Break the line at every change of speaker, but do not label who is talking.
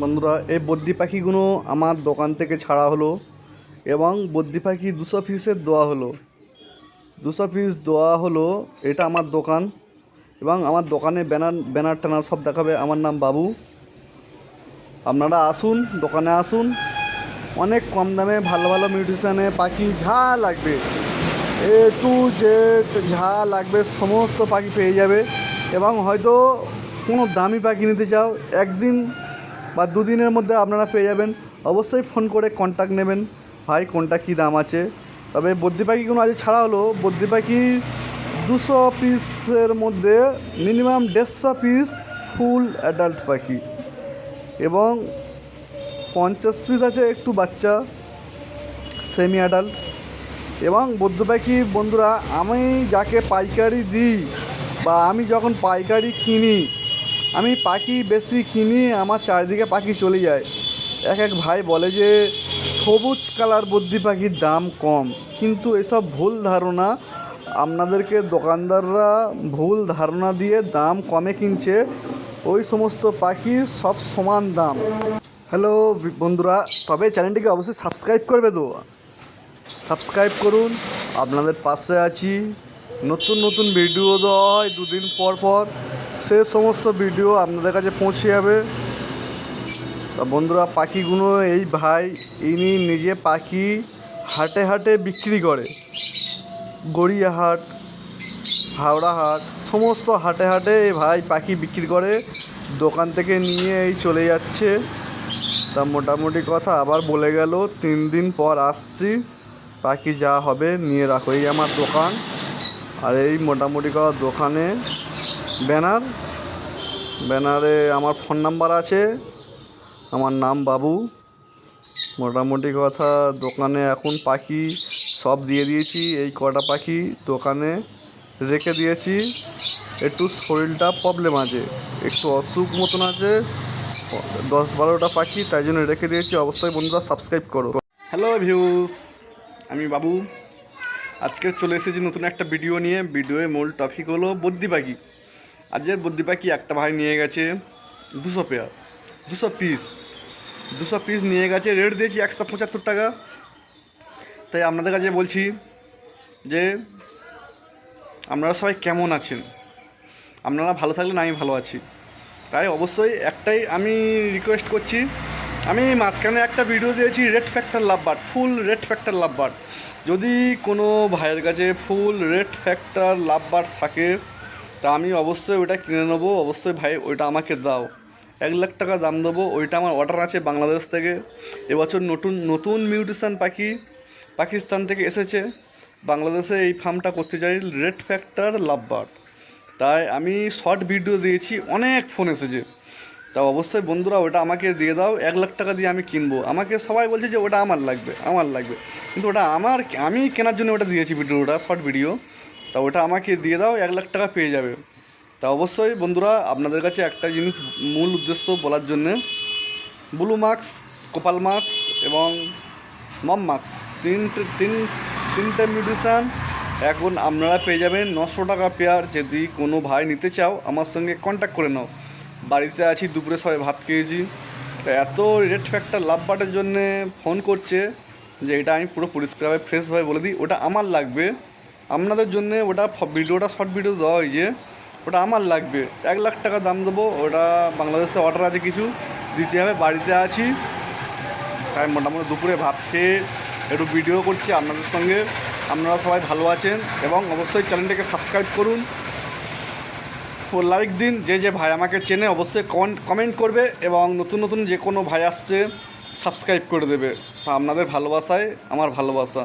বন্ধুরা, এই বদ্যি পাখিগুলো আমার দোকান থেকে ছাড়া হলো এবং বদ্যি পাখি দুশো পিসের দেওয়া হলো। দুশো পিস দেওয়া হলো, এটা আমার দোকান এবং আমার দোকানে ব্যানার ব্যানার ট্যানার সব দেখাবে। আমার নাম বাবু। আপনারা আসুন, দোকানে আসুন। অনেক কম দামে ভালো ভালো মিউটিশিয়ানে পাখি যা লাগবে, এ টু জেড যা লাগবে, সমস্ত পাখি পেয়ে যাবে এবং হয়তো কোনো দামি পাখি নিতে চাও, একদিন বা দুদিনের মধ্যে আপনারা পেয়ে যাবেন। অবশ্যই ফোন করে কন্ট্যাক্ট নেবেন। ভাই, কোনটা কী দাম আছে? তবে বদ্যি পাখিগুলো আজ ছাড়া হলো। বদ্যি পাখি দুশো পিসের মধ্যে মিনিমাম দেড়শো পিস ফুল অ্যাডাল্ট পাখি। এবং পঞ্চাশ পিস আছে একটু বাচ্চা সেমি অ্যাডাল্ট এবং বৌদ্ধ পাখি, বন্ধুরা, আমি যাকে পাইকারি দিই বা আমি যখন পাইকারি কিনি আমি পাখি বেশি কিনি, আমার চারিদিকে পাখি চলে যায়। এক এক ভাই বলে যে, সবুজ কালার বদ্যি পাখির দাম কম। কিন্তু এসব ভুল ধারণা আপনাদেরকে দোকানদাররা ভুল ধারণা দিয়ে দাম কমে কিনছে। ওই সমস্ত পাখি সব সমান দাম। হ্যালো বন্ধুরা, তবে চ্যানেলটিকে অবশ্যই সাবস্ক্রাইব করবে তো। সাবস্ক্রাইব করুন, আপনাদের পাশে আছি। নতুন নতুন ভিডিও দেওয়া হয় দুদিন পর পর। সে সমস্ত ভিডিও আপনাদের কাছে পৌঁছে যাবে। তা বন্ধুরা, পাখিগুলো এই ভাই, ইনি নিজে পাখি হাটে হাটে বিক্রি করে। গড়িয়াহাট হাওড়া হাট সমস্ত হাটে হাটে এই ভাই পাখি বিক্রি করে, দোকান থেকে নিয়ে এই চলে যাচ্ছে। তা মোটামুটি কথা আবার বলে গেল, তিন দিন পর আসছি। পাখি যা হবে, নিয়ে রাখো। এই আমার দোকান। আর এই মোটামুটি কথা দোকানে ব্যানার। ব্যানারে আমার ফোন নাম্বার আছে। আমার নাম বাবু। মোটামুটি কথা, দোকানে এখন পাখি সব দিয়ে দিয়েছি। এই কটা পাখি দোকানে রেখে দিয়েছি। একটু শরীরটা প্রবলেম আছে। একটু অসুখ মতন আছে। দশ বারোটা পাখি, তাই জন্য রেখে দিয়েছি। অবশ্যই বন্ধুরা সাবস্ক্রাইব করো। হ্যালো ভিউস আমি বাবু। আজকে চলে এসেছি নতুন একটা ভিডিও নিয়ে। ভিডিওয়ে মূল টপিক হলো বদ্যি পাখি আজকের বদ্যি পাখি একটা ভাই নিয়ে গেছে? দুশো পেয়ার। দুশো পিস দুশো পিস নিয়ে গেছে রেট দিয়েছি একশো পঁচাত্তর টাকা। তাই আপনাদের কাছে বলছি যে, আপনারা সবাই কেমন আছেন? আপনারা ভালো থাকলে না আমি ভালো আছি। তাই অবশ্যই একটাই আমি রিকোয়েস্ট করছি, আমি মাঝখানে একটা ভিডিও দিয়েছি red factor love bird full red factor love bird যদি কোনো ভাইয়ের কাছে full red factor love bird থাকে তা আমি অবশ্যই ওটা কিনে নেব, অবশ্যই ভাই ওইটা আমাকে দাও। এক লাখ টাকা দাম দেবো, ওইটা আমার অর্ডার আছে বাংলাদেশ থেকে। এবছর নতুন নতুন মিউটিশন পাখি পাকিস্তান থেকে এসেছে। বাংলাদেশে এই ফার্মটা করতে চাই রেড ফ্যাক্টর লাভ বার্ড তাই আমি শর্ট ভিডিও দিয়েছি, অনেক ফোন এসেছে। তা অবশ্যই বন্ধুরা ওটা আমাকে দিয়ে দাও, এক লাখ টাকা দিয়ে আমি কিনবো। আমাকে সবাই বলছে যে ওটা আমার লাগবে আমার লাগবে। কিন্তু ওটা আমার, আমি কেনার জন্য ওটা দিয়েছি ভিডিওটা শর্ট ভিডিও তা ওটা আমাকে দিয়ে দাও, এক লাখ টাকা পেয়ে যাবে। তা অবশ্যই বন্ধুরা, আপনাদের কাছে একটা জিনিস মূল উদ্দেশ্য বলার জন্যে, ব্লু মার্কস কপাল মার্কস এবং মম মার্কস তিন তিন, তিনটে মিউটিশান এখন আপনারা পেয়ে যাবেন নশো টাকা পেয়ার যদি কোনো ভাই নিতে চাও, আমার সঙ্গে কন্ট্যাক্ট করে নাও। বাড়িতে আছি, দুপুরে সবাই ভাত খেয়েছি। তা এত রেড ফ্যাক্টর লাভ বাটের জন্যে ফোন করছে যে, এটা আমি পুরো পরিষ্কারভাবে ফ্রেশভাবে বলে দিই, ওটা আমার লাগবে। আপনাদের জন্যে ওটা ভিডিওটা শর্ট ভিডিও দেওয়া হয়েছে। ওটা আমার লাগবে। এক লাখ টাকা দাম দেবো। ওটা বাংলাদেশে অর্ডার আছে কিছু। দিতে হবে, বাড়িতে আছি। তাই মোটামুটি দুপুরে ভাত খেয়ে একটু ভিডিও করছি আপনাদের সঙ্গে। আপনারা সবাই ভালো আছেন এবং অবশ্যই চ্যানেলটাকে সাবস্ক্রাইব করুন। ও লাইক দিন, যে যে ভাই আমাকে চেনে অবশ্যই কমেন্ট করবে এবং নতুন নতুন যে কোনো ভাই আসছে সাবস্ক্রাইব করে দেবে। তা আপনাদের ভালোবাসায়, আমার ভালোবাসা।